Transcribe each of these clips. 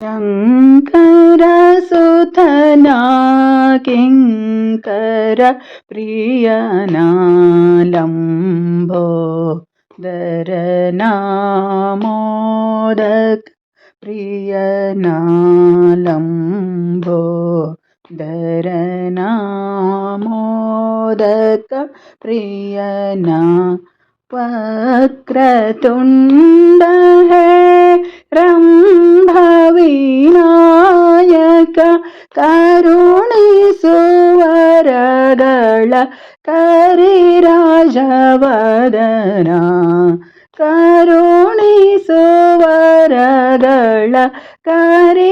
ശങ്കരസുതനാ കിങ്കര പ്രിയനാലംബോ ദരനാമോദക പ്രിയനാലംബോ ദരനാമോദക പ്രിയനാ വക്രതുണ്ടഹേ ರಂಭವಿನಾಯಕ ಕರುಣಿಸುವರಗಳ ಕರಿರಾಜವದನ ಕರುಣಿಸುವರಗಳ ಕರಿರಾಜವದನ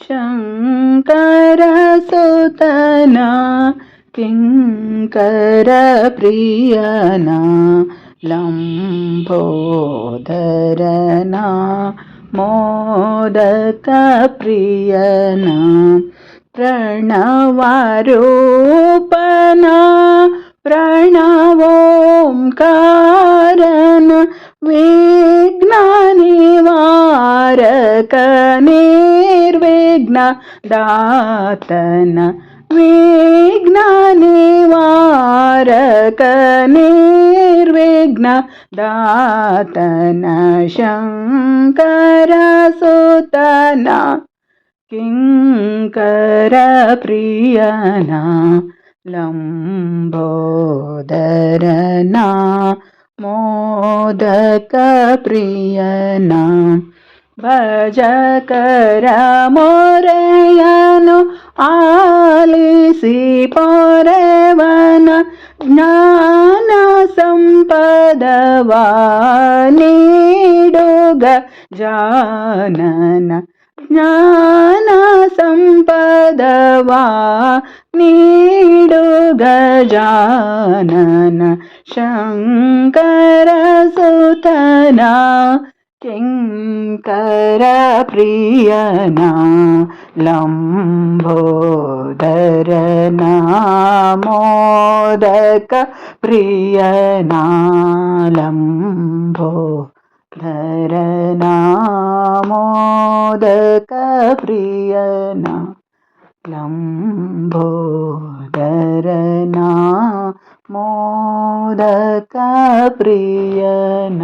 ಶಂಕರ ಸುತನ किङ्कर लम्भोदरना मोदकप्रियना प्रणवारूपना प्रणवोङ्कारन विघ्ननिवारक निर्विघ्न दातन विघ्ननिवारक विघ्नदातन शङ्करसुतना किङ्करप्रियना लम्बोदरना मोदकप्रियना प्रियना भजकर मोरयन आलिसि पोरब జ్ఞాన సంపదవాడగ జానన జ్ఞాన సంపదవా నీడుగ జానన శంకర సుతనా കിങ്കരപ്രിയന ലംബോദരന മോദക പ്രിയന ലംബോദരന മോദക പ്രിയന ലംബോദരന മോദക പ്രിയന